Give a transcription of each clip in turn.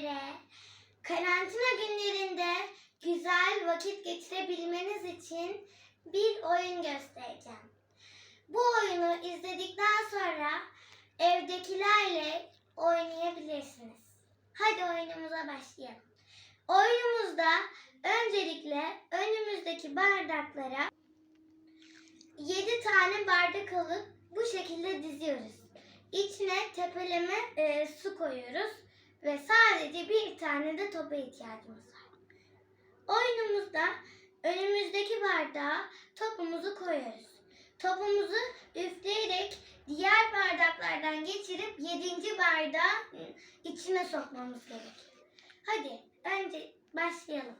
sizlere karantina günlerinde güzel vakit geçirebilmeniz için bir oyun göstereceğim. Bu oyunu izledikten sonra evdekilerle oynayabilirsiniz. Hadi oyunumuza başlayalım. Oyunumuzda öncelikle önümüzdeki bardaklara 7 tane bardak alıp bu şekilde diziyoruz. İçine tepeleme e, su koyuyoruz ve sadece bir tane de topa ihtiyacımız var. Oyunumuzda önümüzdeki bardağa topumuzu koyuyoruz. Topumuzu üfleyerek diğer bardaklardan geçirip yedinci bardağı içine sokmamız gerekiyor. Hadi önce başlayalım.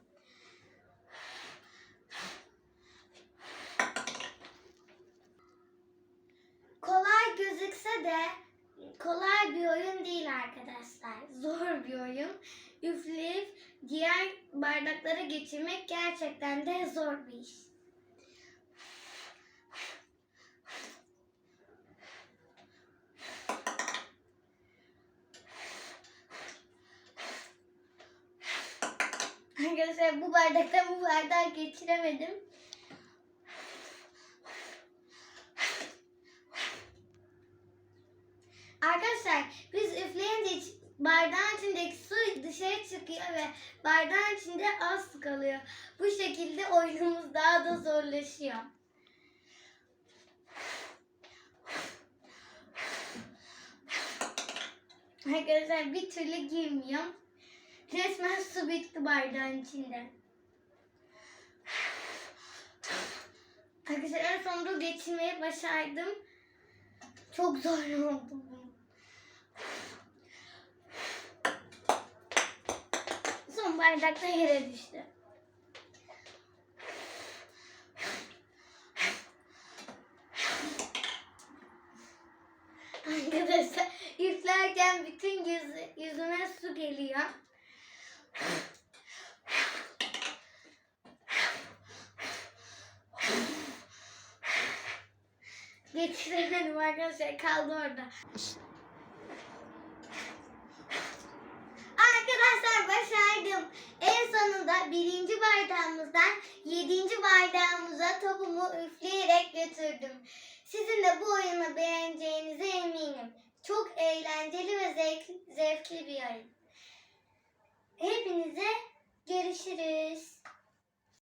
Kolay gözükse de kolay bir oyun değil arkadaşlar. Zor bir oyun. Üfleyip diğer bardaklara geçirmek gerçekten de zor bir iş. Arkadaşlar bu bardaktan bu bardağı geçiremedim. Arkadaşlar biz üfleyince bardağın içindeki su dışarı çıkıyor ve bardağın içinde az su kalıyor. Bu şekilde oyunumuz daha da zorlaşıyor. Arkadaşlar bir türlü girmiyor. Resmen su bitti bardağın içinde. Arkadaşlar en sonunda geçirmeyi başardım. Çok zor oldu bu. Son bardak da yere düştü. Arkadaşlar üflerken bütün yüzü, yüzüme su geliyor. Geçiremedim arkadaşlar kaldı orada. Arkadaşlar başardım. En sonunda birinci bardağımızdan yedinci bardağımıza topumu üfleyerek götürdüm. Sizin de bu oyunu beğeneceğinize eminim. Çok eğlenceli ve zevk, zevkli bir oyun. Hepinize görüşürüz.